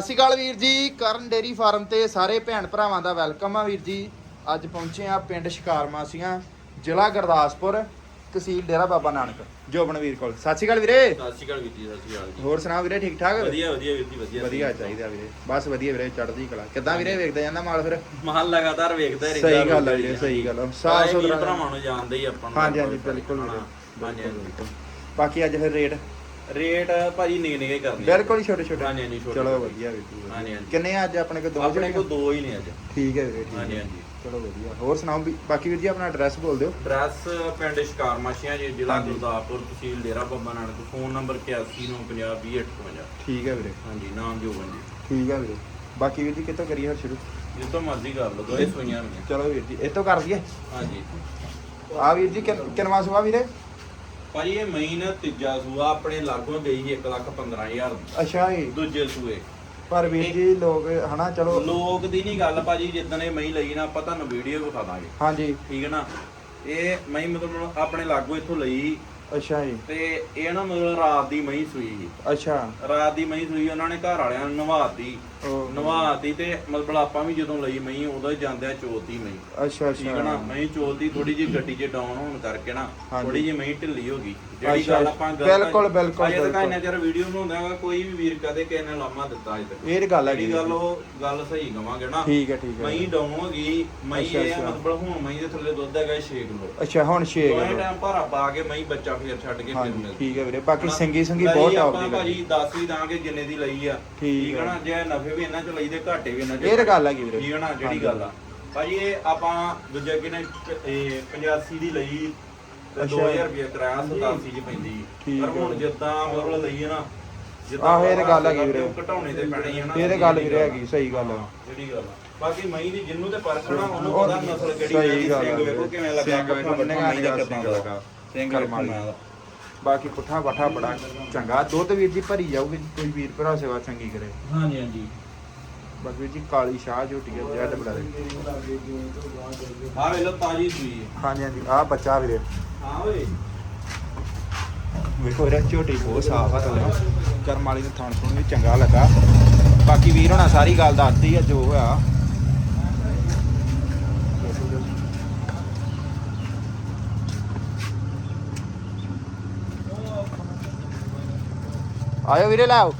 ਸਤਿ ਸ਼੍ਰੀ ਅਕਾਲ ਵੀਰ ਜੀ ਕਰਨ ਡੇਰੀ ਫਾਰਮ ਤੇ ਸਾਰੇ ਭੈਣ ਭਰਾਵਾਂ ਦਾ ਵੈਲਕਮ ਆ ਵੀਰ ਜੀ। ਅੱਜ ਪਹੁੰਚੇ ਆ ਪਿੰਡ ਸ਼ਿਕਾਰਮਾਸੀਆਂ ਜ਼ਿਲ੍ਹਾ ਗੁਰਦਾਸਪੁਰ ਤਹਿਸੀਲ ਡੇਰਾ ਬਾਬਾ ਨਾਨਕ ਜੋਬਨ ਵੀਰ ਕੋਲ। ਸਤਿ ਸ਼੍ਰੀ ਅਕਾਲ ਵੀਰੇ। ਸਤਿ ਸ਼੍ਰੀ ਅਕਾਲ ਵੀਰ ਜੀ ਸਤਿ ਸ਼੍ਰੀ ਅਕਾਲ ਜੀ। ਹੋਰ ਸੁਣਾ ਵੀਰੇ ਠੀਕ ਠਾਕ? ਵਧੀਆ ਵਧੀਆ ਵੀਰ ਜੀ ਵਧੀਆ। ਵਧੀਆ ਚਾਹੀਦਾ ਵੀਰੇ। ਬਸ ਵਧੀਆ ਵੀਰੇ ਚੜ੍ਹਦੀ ਕਲਾ। ਕਿੱਦਾਂ ਵੀਰੇ ਵੇਖਦਾ ਜਾਂਦਾ ਮਾਲ ਫਿਰ? ਮਹਲ ਲਗਾਤਾਰ ਵੇਖਦਾ ਰਹਿੰਦਾ ਸਹੀ ਗੱਲ ਆ ਵੀਰੇ ਸਹੀ ਗੱਲ ਆ। ਸਾਫ਼ ਸੁਥਰਾ ਭਰਾਵਾਂ ਨੂੰ ਜਾਣਦੇ ਹੀ ਆਪਾਂ ਨੂੰ ਹਾਂਜੀ ਹਾਂਜੀ ਬਿਲਕੁਲ ਵੀਰੇ ਹਾਂਜੀ ਬਾਕੀ ਅੱਜ ਫਿਰ ਰੇਟ? ਰੇਟ ਭਾਜੀ ਨਿਗੇ ਨਿਗੇ ਕਰਨੇ ਬਿਲਕੁਲ ਹੀ ਛੋਟੇ ਛੋਟੇ। ਹਾਂਜੀ, ਹਾਂਜੀ, ਛੋਟੇ ਚਲੋ ਛੋਟੇ। ਵਧੀਆ ਵੀਰ ਜੀ ਹਾਂਜੀ, ਹਾਂਜੀ। ਕਿੰਨੇ ਆ ਅੱਜ ਆਪਣੇ ਕੋਲ? ਦੋ ਆਪਣੇ ਕੋਲ ਦੋ ਹੀ ਨੇ ਅੱਜ। ਠੀਕ ਹੈ ਵੀਰੇ ਠੀਕ ਹਾਂਜੀ ਹੈ। ਹਾਂਜੀ ਚਲੋ ਵਧੀਆ। ਹੋਰ ਸੁਣਾਓ ਵੀ ਬਾਕੀ ਵੀਰ ਜੀ ਆਪਣਾ ਐਡਰੈਸ ਬੋਲ ਦਿਓ। ਡਰੈਸ ਪਿੰਡ ਸ਼ਿਕਾਰਮਾਸ਼ੀਆਂ ਜੀ ਜ਼ਿਲ੍ਹਾ ਹਾਂਜੀ। ਗੁਰਦਾਸਪੁਰ ਤਹਿਸੀਲ ਡੇਰਾ ਬਾਬਾ ਨਾਨਕ। ਫੋਨ ਨੰਬਰ 8195020855 ਠੀਕ ਹੈ ਵੀਰੇ। ਹਾਂਜੀ ਨਾਮ ਜੋਬਨ ਜੀ ਠੀਕ ਹੈ ਵੀਰੇ। ਬਾਕੀ ਵੀਰ ਜੀ ਕਿੱਥੋਂ ਕਰੀਏ ਫਿਰ ਸ਼ੁਰੂ? ਜਿਸ ਤੋਂ ਮਰਜ਼ੀ ਕਰ ਲਓ ਦੋਏ ਸੋਈਆਂ ਨੇ ਚਲੋ ਵੀਰ ਜੀ ਇਹ ਤੋਂ ਕਰ ਦਈਏ। ਹਾਂਜੀ। ਆ ਵੀਰ ਜੀ ਕਿੰਨ- ਕਿੰਨਵਾਂ ਸੁਆ ਵੀਰੇ? ਭਾਜੀ ਇਹ ਮਹੀਨ ਤੀਜਾ ਸੂਆ ਆਪਣੇ ਲਾਗੋਂ ਗਈ 1 ਲੱਖ 15000 ਅੱਛਾ ਜੀ। ਦੂਜੇ ਸੂਏ। ਪਰ ਵੀਰ ਜੀ ਲੋਕ ਹਨਾ ਚਲੋ। ਲੋਕ ਦੀ ਨਹੀਂ ਗੱਲ ਭਾਜੀ ਜਿੱਦਣ ਇਹ ਮਹੀਂ ਲਈ ਨਾ ਆਪਾਂ ਤੁਹਾਨੂੰ ਵੀਡੀਓ ਵਿਖਾ ਦਾਂਗੇ। ਹਾਂਜੀ। ਠੀਕ ਹੈ ਨਾ? ਇਹ ਮਹੀਂ ਮਤਲਬ ਆਪਣੇ ਲਾਗੋਂ ਇੱਥੋਂ ਲਈ। ਅੱਛਾ ਜੀ। ਤੇ ਇਹ ਨਾ ਮਤਲਬ ਰਾਤ ਦੀ ਮਹੀਂ ਸੂਈ ਸੀ। ਅੱਛਾ। ਰਾਤ ਦੀ ਮਹੀਂ ਸੂਈ ਉਹਨਾਂ ਨੇ ਘਰ ਵਾਲਿਆਂ ਨੂੰ ਨਵਾਤੀ। ਉਹ- ਨਵਾਤੀ ਤੇ ਮਤਲਬ ਆਪਾਂ ਵੀ ਜਦੋਂ ਲਈ ਮਹੀਂ ਉਦੋਂ ਹੀ ਜਾਂਦੇ ਆ ਚੋਤੀ ਮਹੀਂ। ਅੱਛਾ ਠੀਕ ਹੈ ਨਾ? ਅੱਛਾ ਮਹੀਂ ਚੋਤੀ ਥੋੜੀ ਜਿਹੀ ਗੱਡੀ 'ਚ ਡਾਊਨ ਹੋਣ ਕਰਕੇ ਨਾ ਹਾਂਜੀ। ਥੋੜੀ ਜਿਹੀ ਮਹੀਂ ਢਿੱਲੀ ਹੋ ਗਈ। ਜਿਹੜੀ ਅੱਛਾ, ਗੱਲ ਆਪਾਂ ਬਿਲਕੁਲ, ਬਿਲਕੁਲ, ਅਜੇ ਤੱਕ ਬਿਲਕੁਲ। ਇੰਨਾ ਚਿਰ ਵੀਡੀਓ ਬਣਾਉਂਦਾ ਕੋਈ ਵੀ ਵੀਰ ਕਦੇ ਕਿਸੇ ਨੇ ਲਾਮਾ ਦਿੱਤਾ ਅਜੇ ਤੱਕ। ਇਹ ਤਾਂ ਗੱਲ ਹੈਗੀ ਜਿਹੜੀ ਗੱਲ ਉਹ ਗੱਲ ਸਹੀ ਕਵਾਂਗੇ ਨਾ। ਠੀਕ ਹੈ ਠੀਕ ਹੈ। ਮਈ ਡਾਊਨ ਹੋ ਗਈ ਮਈ ਅੱਛਾ, ਇਹ ਅੱਛਾ। ਮਤਲਬ ਹੁਣ ਮਈ ਦੇ ਥੱਲੇ ਦੁੱਧ ਹੈਗਾ 6 ਕਿਲੋ। ਅੱਛਾ ਹੁਣ 6 ਦੋਵੇਂ ਕਿਲੋ। ਟਾਈਮ ਭਾਰਾ ਪਾ ਕੇ ਮਈ ਬੱਚਾ ਫੇਰ ਛੱਡ ਕੇ ਫਿਰ ਹਾਂਜੀ ਮਿਲਦੀ ਠੀਕ ਹੈ ਵੀਰੇ ਬਾਕੀ ਹਨਾ? ਸਿੰਗੀ ਸਿੰਗੀ ਲਈ ਬਹੁਤ ਟੌਪ ਆਪਾਂ ਦੀ ਭਾਜੀ ਲੱਗੀ ਦੱਸ ਹੀ ਦਾਂਗੇ ਜਿੰਨੇ ਦੀ ਲਈ ਆ ਠੀਕ ਹੈ ਹੈ। ਨਾ ਜੇ ਨਫੇ ਵੀ ਇਹਨਾਂ ਚ ਲਈ ਦੇ ਘਾਟੇ ਵੀ ਇਹਨਾਂ ਚ ਇਹ ਤਾਂ ਗੱਲ ਹੈਗੀ ਵੀਰੇ ਠੀਕ ਹੈ ਨਾ ਜਿਹੜੀ ਹਾਂਜੀ। ਗੱਲ ਆ ਭਾਜੀ ਇਹ ਆਪਾਂ ਦੂਜੇ ਕਿਨੇ ਇਹ 85 ਦੀ ਲਈ ਤੇ ਅੱਛਾ। 2000 ਰੁਪਏ ਕਿਰਾਇਆ 87 ਚ ਪੈਂਦੀ ਠੀਕ ਪਰ। ਹੁਣ ਜਿੱਦਾਂ ਮਤਲਬ ਲਈ ਹੈ ਨਾ ਆਹੋ, ਇਹ ਤਾਂ ਗੱਲ ਹੈਗੀ ਵੀਰੇ। ਉਹ ਘਟਾਉਣੇ ਤੇ ਪੈਣੇ ਹੀ ਆ ਨਾ ਇਹ ਤਾਂ ਗੱਲ ਵੀਰੇ ਹੈਗੀ ਸਹੀ ਗੱਲ ਆ ਜਿਹੜੀ ਗੱਲ ਆ। ਬਾਕੀ ਮਈ ਦੀ ਜਿੰਨੂੰ ਤੇ ਪਰਖਣਾ ਉਹਨੂੰ ਉਹ ਪਤਾ ਨਸਲ ਕਿਹੜੀ ਸਹੀ ਲੈਣੀ, ਗੱਲ ਆ ਸਿੰਘ ਵੇਖੋ ਵੀਰੇ। ਕਿਵੇਂ ਲੱਗਾ ਸਿੰਘ ਵੇਖੋ ਪੱਠਾ ਨਿਗਾਹ ਮਈ ਦਾ ਨਿਗਾਹ ਕਿੱਦਾਂ ਸਿੰਘ ਲੱਗਾ ਸਿੰਘ ਕਰਮ ਵੇਖੋ ਵਾਲੀ। ਮੈਂ ਦਾ ਬਾਕੀ ਪੁੱਠਾ ਪੱਠਾ ਬੜਾ ਚੰਗਾ। ਦੁੱਧ ਵੀਰ ਜੀ ਭਰੀ ਜਾਊਗੀ ਕੋਈ ਵੀਰ ਭਰਾ ਸੇਵਾ ਚੰਗੀ ਕਰੇ। ਹਾਂਜੀ ਹਾਂਜੀ। ਬਾਕੀ ਵੀਰ ਜੀ ਕਾਲੀ ਸ਼ਾਹ ਝੋਟੀ ਹੈ ਜੈਡ ਬੜਾ ਤਾਜੀ ਸੂਈ ਹੈ। ਹਾਂਜੀ ਹਾਂਜੀ ਆ ਬੱਚਾ ਵੀਰੇ। ਹਾਂ ਓਏ। ਵੇਖੋ ਵੀਰੇ ਝੋਟੀ ਬਹੁਤ ਸਾਫ਼ ਆ ਥੱਲੇ ਕਰਮ ਵਾਲੀ ਨੂੰ ਥਣ ਥਣ ਵੀ ਚੰਗਾ ਲੱਗਾ। ਬਾਕੀ ਵੀਰ ਹੋਣਾ ਸਾਰੀ ਗੱਲ ਦੱਸਦੀ ਆ ਜੋ ਹੋਇਆ। ਆਇਓ ਵੀਰੇ ਲਾਓ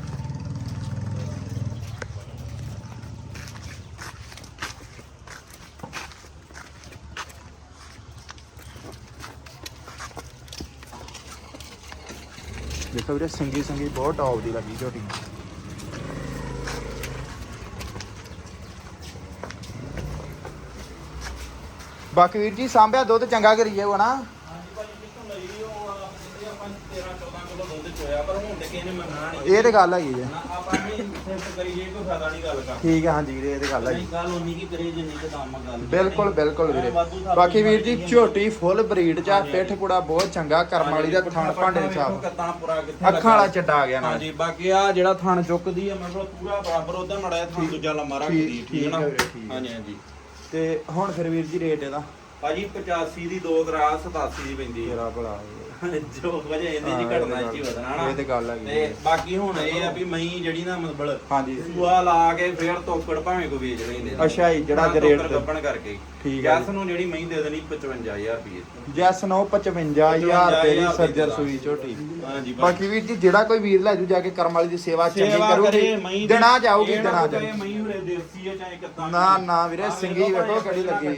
ਦੇਖੋ ਵੀਰੇ ਸਿੰਗੀ ਸਿੰਗੀ ਬਹੁਤ ਟੌਪ ਦੀ ਲੱਗੀ ਝੋਟੀ ਬਾਕੀ ਵੀਰ ਜੀ ਸਾਂਭਿਆ ਦੁੱਧ ਚੰਗਾ ਕਰੀ ਜਾਓ ਨਾ ਹਾਂਜੀ ਭਾਜੀ ਕਿੱਥੋਂ ਲਈ ਉਹ ਆਪਣੇ ਆਪਾਂ 13 14 ਕਿਲੋ ਦੁੱਧ ਚੋਇਆ ਮੰਨਣਾ ਨਹੀਂ ਇਹ ਤੇ ਗੱਲ ਹੈਗੀ ਜੇ। ਨਾ ਆਪਾਂ ਵੀ ਸਿਫਤ ਕਰੀ ਜੇ ਕੋਈ ਫਾਇਦਾ ਨਹੀਂ ਗੱਲ ਕਰ ਠੀਕ ਹੈ ਹਾਂਜੀ ਵੀਰੇ ਇਹ ਤੇ ਗੱਲ ਹੈਗੀ। ਨਹੀਂ ਗੱਲ ਉਨੀ ਕੀ ਕਰੇ ਜਿੰਨੀ ਤੇ ਦਾਮ ਆ ਗੱਲ ਬਿਲਕੁਲ ਬਿਲਕੁਲ ਵੀਰੇ। ਬਾਕੀ ਵੀਰ ਜੀ ਝੋਟੀ ਫੁੱਲ ਬਰੀਡ ਚ ਆ ਪਿੱਠ ਪੁੜਾ ਬਹੁਤ ਚੰਗਾ ਕਰਮ ਵਾਲੀ ਦਾ ਥਣ ਭਾਂਡੇ ਕੱਤਾਂ ਪੂਰਾ ਕਿੱਥੇ ਅੱਖਾਂ ਵਾਲਾ ਚੱਡਾ ਆ ਗਿਆ ਨਾਲ। ਹਾਂਜੀ ਬਾਕੀ ਆ ਜਿਹੜਾ ਥਣ ਚੁੱਕਦੀ ਆ ਮਤਲਬ ਪੂਰਾ ਬਰਾਬਰ ਉਹਦਾ ਮੜਿਆ ਥਣ ਦੂਜਾ ਲੰਮਾ ਰੱਖਦੀ ਠੀਕ- ਠੀਕ ਹੈ ਨਾ। ਵੀਰੇ, ਠੀਕ ਹੈ। ਹਾਂਜੀ ਹਾਂਜੀ। ਤੇ ਹੁਣ ਫਿਰ ਵੀਰ ਜੀ ਰੇਟ ਇਹਦਾ। ਭਾਜੀ 85 ਦੀ ਦੋ ਕਰਾ 87 ਦੀ ਪੈਂਦੀ ਹੈ ਤੇਰਾ ਭਲਾ। ਜੋ ਵਜੇ ਇਹਦੀ ਜੀ ਹਾਂ, ਇਹ ਘਟਨਾ ਤੇ ਚ ਹੀ ਗੱਲ- ਵਧਣਾ ਨਾ ਇਹ ਤੇ ਗੱਲ ਹੈਗੀ ਤੇ ਹੈ। ਬਾਕੀ ਹੁਣ ਇਹ ਆ ਵੀ ਮਈ ਜਿਹੜੀ ਨਾ ਮਤਲਬ ਹਾਂਜੀ। ਸੂਆ ਲਾ ਕੇ ਫੇਰ ਤੋਕੜ ਭਾਵੇਂ ਕੋ ਵੇਚ ਲੈਂਦੇ ਨੇ। ਅੱਛਾ ਜੀ, ਜਿਹੜਾ ਹਾਂ, ਅੱਜ ਰੇਟ ਤੋਕੜ ਤੇ- ਗੱਪਣ ਕਰਕੇ। ਠੀਕ ਹੈ ਜੈਸ ਨੂੰ ਜਿਹੜੀ ਮਈ ਦੇ ਦੇਣੀ 55000 ਰੁਪਏ ਜੈਸ ਨੋ 55000 ਰੁਪਏ ਦੀ 55,000 ਸਰਜਰ ਦੀ ਸੂਈ ਝੋਟੀ। ਹਾਂਜੀ ਬਾਕੀ ਵੀਰ ਜੀ ਜਿਹੜਾ ਕੋਈ ਵੀਰ ਲੈ ਜੂ ਜਾ ਕੇ ਕਰਮ ਵਾਲੀ ਦੀ ਸੇਵਾ ਚੰਗੀ ਕਰੂਗੀ। ਦੇਣਾ ਜਾਊਗੀ ਦੇਣਾ ਜਾਊਗੀ। ਹੁਰੇ ਦੇਸੀ ਹੈ ਚਾਹੇ ਕਿੱਦਾਂ ਨਾ ਨਾ ਵੀਰੇ ਸਿੰਗੀ ਵੇਖੋ ਕਿਹੜੀ ਲੱਗੀ।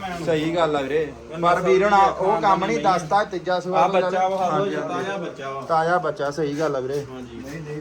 ਮੈਂ। ਸਹੀ ਗੱਲ ਆ ਵੀਰੇ। ਪਰ ਵੀਰ ਉਹ ਕੰਮ ਨਹੀਂ ਦੱਸਦਾ ਤੀਜਾ ਸੂਆ ਆ ਬੱਚਾ ਹਾਂਜੀ, ਹਾਂਜੀ। ਤਾਜ਼ਾ ਬੱਚਾ ਵਾ। ਤਾਜ਼ਾ ਬੱਚਾ ਸਹੀ ਗੱਲ ਆ ਵੀਰੇ। ਹਾਂਜੀ।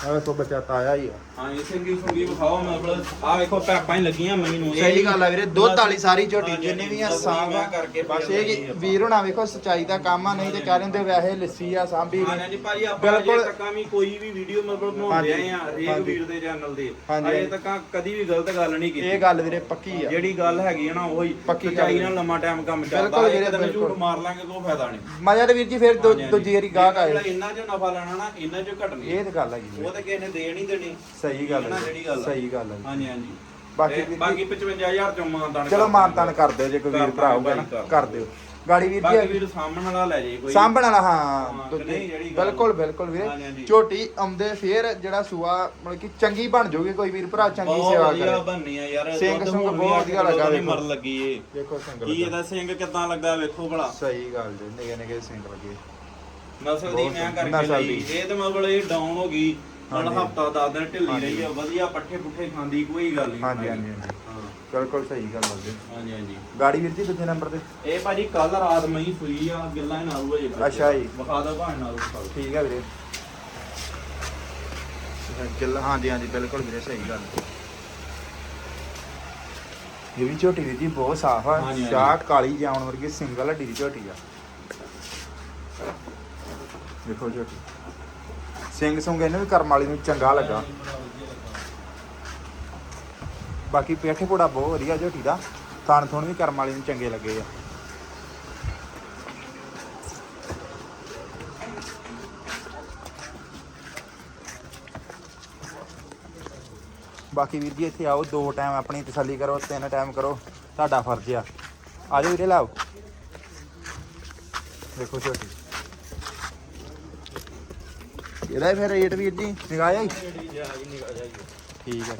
ਆ ਵੇਖੋ ਬੱਚਾ ਤਾਜ਼ਾ ਹੀ ਆ ਹਾਂ ਇਹ ਸਿੰਗੀ ਸੁੰਗੀ ਵਿਖਾਓ ਮਤਲਬ ਆ ਵੇਖੋ ਪੈਪਾਂ ਹੀ ਲੱਗੀਆਂ ਨੂੰ ਇਹ ਸਹੀ ਗੱਲ ਆ ਵੀਰੇ ਦੁੱਧ ਵਾਲੀ ਸਾਰੀ ਝੋਟੀ ਹਾਂਜੀ, ਜਿੰਨੇ ਵੀ ਆ ਦੁੱਧ ਸਾਂਭ ਮੈਂ ਕਰਕੇ ਬਸ ਇਹ ਕਿ ਆਪਾਂ। ਵੀਰ ਹੋਣਾ ਵੇਖੋ ਸਚਾਈ ਦਾ ਕੰਮ ਆ ਨਹੀਂ ਤੇ ਕਹਿ ਦਿੰਦੇ ਵੈਸੇ ਲੱਸੀ ਆ ਸਾਂਭੀ ਹਾਂ ਨਹੀਂ ਜੀ ਭਾਜੀ ਆਪਾਂ ਬਿਲਕੁਲ। ਅਜੇ ਤੱਕ ਵੀ ਕੋਈ ਵੀ ਵੀਡੀਓ ਮਤਲਬ ਬਣਾਉਂਦੇ ਹਾਂਜੀ, ਆਏ ਆ ਹਰੇਕ ਹਾਂਜੀ। ਵੀਰ ਦੇ ਚੈਨਲ ਦੇ ਹਾਂਜੀ। ਅਜੇ ਤੱਕ ਕਦੀ ਵੀ ਗਲਤ ਗੱਲ ਨਹੀਂ ਕੀਤੀ ਇਹ ਗੱਲ ਵੀਰੇ ਪੱਕੀ ਆ ਜਿਹੜੀ ਗੱਲ ਹੈਗੀ ਹੈ ਨਾ ਉਹੀ ਪੱਕੀ ਗੱਲ ਸੱਚਾਈ ਹੈ। ਨਾਲ ਲੰਮਾ ਟਾਈਮ ਕੰਮ ਬਿਲਕੁਲ ਚੱਲਦਾ ਵੀਰੇ, ਇੱਕ ਦਿਨ ਝੂਠ ਬਿਲਕੁਲ। ਮਾਰ ਲਾਂਗੇ ਕੋਈ ਫਾਇਦਾ ਨਹੀਂ ਮਜ਼ਾ ਤੇ ਵੀਰ ਜੀ ਫਿਰ ਦੂ-। ਦੂਜੀ ਵਾਰੀ ਗਾਹਕ ਆਏ ਇੰਨਾ ਚੋਂ ਨਫਾ ਲੈਣਾ ਨਾ ਇੰਨਾ ਚੋਂ ਘਟਣੀ ਇਹ ਤੇ ਗੱਲ ਹੈਗੀ ਉਹ ਵੀਰੇ। ਤੇ ਕਿਸੇ ਨੇ ਦੇ ਨਹੀਂ ਦੇਣੀ। ਸਹੀ ਗੱਲ ਨਾ ਹੈ ਜਿਹੜੀ ਗੱਲ ਆ। ਸਹੀ ਗੱਲ ਹੈ ਹਾਂਜੀ ਹਾਂਜੀ। ਬਾਕੀ ਵੀਰ ਜੀ- ਬਾਕੀ 55000 ਚੋਂ ਮਾਨਦਾਨ ਚਲੋ ਮਾਨਤਾਨ ਕਰ ਦਿਓ ਜੇ ਕੋਈ ਵੀਰ ਭਰਾ ਹੋਊਗਾ ਨਾ ਕਰ ਦਿਓ। ਗਾੜੀ ਵੀਰ ਬਾਕੀ ਜੀ ਵੀਰ ਸਾਹਮਣ ਵਾਲਾ ਲੈ ਜੇ ਕੋਈ। ਸਾਂਭਣ ਵਾਲਾ ਹਾਂ, ਹਾਂ ਨਹੀਂ ਜਿਹੜੀ ਗੱਲ- ਬਿਲਕੁਲ ਬਿਲਕੁਲ ਹਾਂਜੀ, ਵੀਰੇ। ਹਾਂਜੀ। ਝੋਟੀ ਆਉਂਦੇ ਫੇਰ ਜਿਹੜਾ ਸੂਆ ਮਤਲਬ ਕਿ ਚੰਗੀ ਬਣ ਜਾਊਗੀ ਕੋਈ ਵੀਰ ਭਰਾ ਚੰਗੀ ਬਹੁਤ ਸੇਵਾ ਵਧੀਆ ਕਰੇ। ਬੰਨੀ ਆ ਯਾਰ ਸਿੰਘ ਦੁੱਧ ਸੁੰਘ ਹੁਣ ਵੀ ਬਹੁਤ ਅੱਠ ਵਧੀਆ ਕਿਲੋ ਲੱਗਾ ਦੀ ਵੇਖੋ। ਮਰ ਲੱਗੀ ਏ। ਦੇਖੋ ਸਿੰਗਲ ਕੀ ਇਹਦਾ ਸਿੰਘ ਕਿਦਾਂ ਲੱਗਾ ਵੇਖੋ ਭਲਾ। ਸਹੀ ਗੱਲ ਜੀ ਨਿਗੇ ਨਿਗੇ ਸਿੰਘ ਲੱਗੇ। ਨਸਲ ਦੀ ਬਹੁਤ ਮੈਂ ਸੋਹਣੀ। ਕਰਕੇ ਨਸਲ ਲਈ ਦੀ। ਇਹ ਤੇ ਮਤਲਬ ਇਹ ਡਾਊਨ ਹੋ ਗਈ ਮਤਲਬ ਹਾਂਜੀ। ਹਫਤਾ ਦਸ ਦਿਨ ਢਿੱਲੀ ਹਾਂਜੀ। ਰਹੀ ਆ ਵਧੀਆ ਪੱਠੇ ਪੁੱਠੇ ਖਾਂਦੀ ਕੋਈ ਗੱਲ ਨਹੀਂ ਹਾਂਜੀ ਹਾਂਜੀ ਹਾਂਜੀ ਹਾਂ ਬਿਲਕੁਲ ਸਹੀ ਗੱਲ ਬੋਲਦੇ ਹਾਂਜੀ ਹਾਂਜੀ ਗਾੜੀ ਵੀਰ ਜੀ ਦੂਜੇ ਨੰਬਰ ਤੇ ਇਹ ਭਾਜੀ ਕੱਲ ਰਾਤ ਮਈ ਸੂਈ ਆ ਗਿੱਲਾ ਨਾਲ ਹੋਏ ਬੱਚੇ। ਅੱਛਾ ਜੀ। ਵਿਖਾ ਦੋ ਭਾਣ ਨਾਲ ਵਿਖਾ ਦਿਓ। ਠੀਕ ਹੈ ਵੀਰੇ ਕਿੱਲ ਹਾਂਜੀ ਹਾਂਜੀ ਬਿਲਕੁਲ ਵੀਰੇ ਸਹੀ ਗੱਲ ਇਹ ਵੀ ਝੋਟੀ ਵੀਰ ਜੀ ਬਹੁਤ ਸਾਫ਼ ਆ ਹਾਂਜੀ, ਕਾਲੀ ਜਾਉਣ ਵਰਗੀ ਸਿੰਗਲ ਹੱਡੀ ਦੀ ਝੋਟੀ ਆ ਦੇਖੋ ਝੋਟੀ ਸਿੰਘ ਸੁੰਗ ਇਹਨੂੰ ਵੀ ਕਰਮ ਵਾਲੀ ਨੂੰ ਚੰਗਾ ਲੱਗਾ। ਬਾਕੀ ਪੇਠੇ ਪੋੜਾ ਬਹੁਤ ਵਧੀਆ ਝੋਟੀ ਦਾ। ਥਣ ਥੁਣ ਵੀ ਕਰਮ ਵਾਲੀ ਨੂੰ ਚੰਗੇ ਲੱਗੇ ਆ। ਬਾਕੀ ਵੀਰ ਜੀ ਇੱਥੇ ਆਓ, ਦੋ ਟਾਈਮ ਆਪਣੀ ਤਸੱਲੀ ਕਰੋ, ਤਿੰਨ ਟਾਈਮ ਕਰੋ, ਤੁਹਾਡਾ ਫਰਜ਼ ਆ। ਆ ਜਾਓ ਵੀਰੇ, ਲਾਓ। ਦੇਖੋ ਝੋਟੀ। ਇਹਦਾ ਫਿਰ ਰੇਟ ਵੀਰ ਜੀ ਨਿਗਾਹ ਆਈ? ਠੀਕ ਹੈ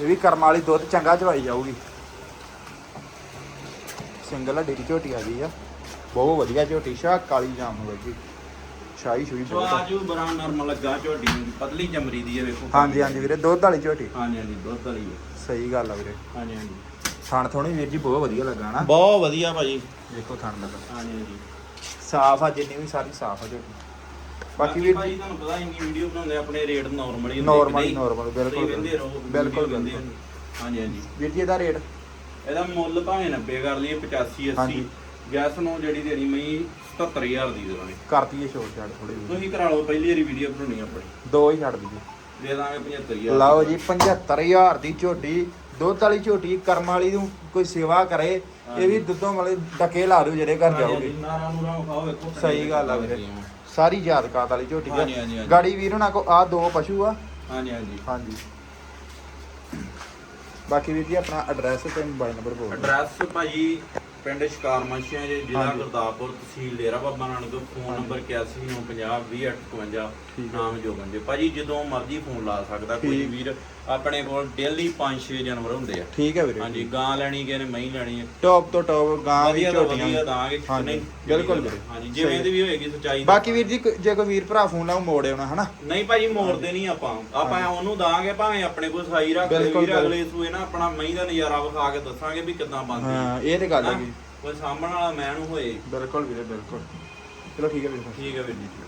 ਇਹ ਵੀ ਕਰਮ ਵਾਲੀ ਦੁੱਧ ਚੰਗਾ ਚਵਾਈ ਜਾਊਗੀ। ਸਿੰਗਲ ਹੱਡੀ ਦੀ ਝੋਟੀ ਆ ਗਈ ਆ। ਬਹੁਤ ਵਧੀਆ ਝੋਟੀ ਸ਼ਾਹ ਕਾਲੀ ਜਾਮ ਹੋ ਗਈ। ਸ਼ਾਹੀ ਸ਼ੂਈ ਬਹੁਤ ਆ। ਸਵਾਜੂ ਬਰਾ ਨਰਮ ਲੱਗਾ ਝੋਟੀ ਨੂੰ। ਪਤਲੀ ਚਮੜੀ ਦੀ ਹੈ ਵੇਖੋ। ਹਾਂਜੀ ਹਾਂਜੀ ਵੀਰੇ ਦੁੱਧ ਵਾਲੀ ਝੋਟੀ। ਹਾਂਜੀ ਹਾਂਜੀ ਦੁੱਧ ਵਾਲੀ ਹੈ ਸਹੀ ਗੱਲ ਆ ਵੀਰੇ। ਹਾਂਜੀ ਹਾਂਜੀ। ਥਣ ਥੋਣੀ ਵੀਰ ਜੀ ਬਹੁਤ ਵਧੀਆ ਲੱਗਾ ਨਾ। ਬਹੁਤ ਵਧੀਆ ਭਾਜੀ। ਦੇਖੋ ਥਣ ਲੱਗਾ। ਹਾਂਜੀ ਹਾਂਜੀ। ਸਾਫ਼ ਆ ਜਿੰਨੀ ਵੀ ਸਾਰੀ ਸਾਫ਼ ਆ ਝੋਟੀ ਬਾਕੀ ਵੀਰ ਭਾਜੀ ਜੀ ਤੁਹਾਨੂੰ ਪਤਾ ਇੰਨੀ ਵੀਡੀਓ ਬਣਾਉਂਦੇ ਆਪਣੇ ਰੇਟ ਨਾਰਮਲ ਹੀ Normal ਹੀ, normal, ਬਿਲਕੁਲ, ਬਿਲਕੁਲ, ਬਿਲਕੁਲ। ਰਹੋ। ਹਾਂਜੀ ਹਾਂਜੀ। ਵੀਰ ਜੀ ਇਹਦਾ ਰੇਟ? ਇਹਦਾ ਮੁੱਲ ਭਾਵੇਂ 90 ਕਰ ਲਈਏ 85 80 ਹਾਂਜੀ। ਗੈਸ ਨੂੰ ਜਿਹੜੀ ਦੇਣੀ ਮੈਂ 77000 ਦੀ ਦੇਵਾਂਗੇ। ਕਰਤੀ ਇਹ ਛੋਟ ਛਾੜ ਥੋੜੀ ਤੁਸੀਂ ਕਰਾ ਲਓ ਪਹਿਲੀ ਵਾਰੀ ਵੀਡੀਓ ਬਣਾਉਣੀ ਆਪਣੀ। ਦੋ ਹੀ ਛੱਡ ਦਈਏ। ਦੇ ਦਾਂਗੇ 75000 ਲਓ ਜੀ 75000 ਦੀ ਝੋਟੀ ਦੁੱਧ ਵਾਲੀ ਝੋਟੀ ਕਰਮ ਵਾਲੀ ਨੂੰ ਕੋਈ ਸੇਵਾ ਕਰੇ ਇਹ ਵੀ ਦੁੱਧੋਂ ਵਾਲੇ ਡਕੇ ਲਾ ਦਿਓ ਜਿਹੜੇ ਘਰ ਜਾਓਗੇ। ਨਾਰਾ ਨੂਰਾ ਖਾਓ ਵੇਖੋ ਸਹੀ ਗੱਲ ਆ ਵੀਰੇ। ਸਾਰੀ ਯਾਦ ਕਾਤ ਵਾਲੀ ਝੋਟੀ ਹਾਂਜੀ, ਹਾਂਜੀ, ਆ ਹਾਂਜੀ। ਗਾੜੀ ਵੀਰ ਉਹਨਾਂ ਕੋ ਆ ਦੋ ਪਸ਼ੂ ਆ। ਹਾਂਜੀ ਹਾਂਜੀ। ਹਾਂਜੀ। ਬਾਕੀ ਵੀਰ ਜੀ ਆਪਣਾ ਐਡਰੈਸ ਤੇ ਮੋਬਾਈਲ ਨੰਬਰ ਬੋਲ ਦਿਓ। ਐਡਰੈਸ ਭਾਜੀ ਪਿੰਡ ਸ਼ਿਕਾਰ ਮਾਸ਼ੀਆਂ ਜੀ ਜ਼ਿਲ੍ਹਾ। ਗੁਰਦਾਸਪੁਰ ਤਹਿਸੀਲ ਡੇਰਾ ਬਾਬਾ ਨਾਨਕ ਫੋਨ। ਨੰਬਰ 8195020858 ਠੀਕ ਹੈ। ਨਾਮ ਜੋਗਨ ਜੀ ਭਾਜੀ ਜਦੋਂ ਮਰਜ਼ੀ ਫੋਨ ਲਾ ਸਕਦਾ ਕੋਈ। ਵੀਰ ਆਪਣੇ ਕੋਲ ਡੇਲੀ 5-6 ਜਾਨਵਰ ਹੁੰਦੇ ਆ ਠੀਕ ਹੈ ਵੀਰੇ ਹਾਂਜੀ ਗਾਂ ਲੈਣੀ ਕਿਸੇ ਨੇ ਮਹੀਂ ਲੈਣੀ ਹੈ ਟੌਪ ਤੋਂ ਟੌਪ ਗਾਂ ਵੀ ਝੋਟੀਆਂ ਵਧੀਆ। ਦਾਂਗੇ ਨਹੀਂ ਬਿਲਕੁਲ ਵੀਰੇ। ਹਾਂਜੀ ਜਿਵੇਂ। ਦੀ ਵੀ ਹੋਏਗੀ ਸਚਾਈ ਬਾਕੀ ਵੀਰ ਜੀ ਜੇ ਕੋਈ ਵੀਰ ਭਰਾ ਫੋਨ ਲਾਉ ਮੋੜੇ ਆਉਣਾ ਹਨਾ ਨਹੀਂ ਭਾਜੀ ਮੋੜਦੇ ਨਹੀਂ ਆਪਾਂ ਆਪਾਂ ਉਹਨੂੰ ਦਾਂਗੇ ਭਾਵੇਂ ਆਪਣੇ ਕੋਲ ਸਾਈ ਰੱਖ ਵੀਰ ਅਗਲੇ ਸੂਏ ਨਾ ਆਪਣਾ ਮਹੀਂ ਦਾ ਨਜ਼ਾਰਾ ਵਿਖਾ ਕੇ ਦੱਸਾਂਗੇ ਵੀ ਕਿੱਦਾਂ ਬਣਦੀ ਹਾਂ ਇਹ ਤੇ ਗੱਲ ਹੈ ਕੋਈ ਸਾਂਭਣ ਵਾਲਾ ਮੈਂ ਨੂੰ ਹੋਏ। ਬਿਲਕੁਲ ਵੀਰੇ ਬਿਲਕੁਲ। ਚਲੋ ਠੀਕ ਹੈ ਵੀਰੇ ਠੀਕ ਹੈ ਵੀਰ ਜੀ।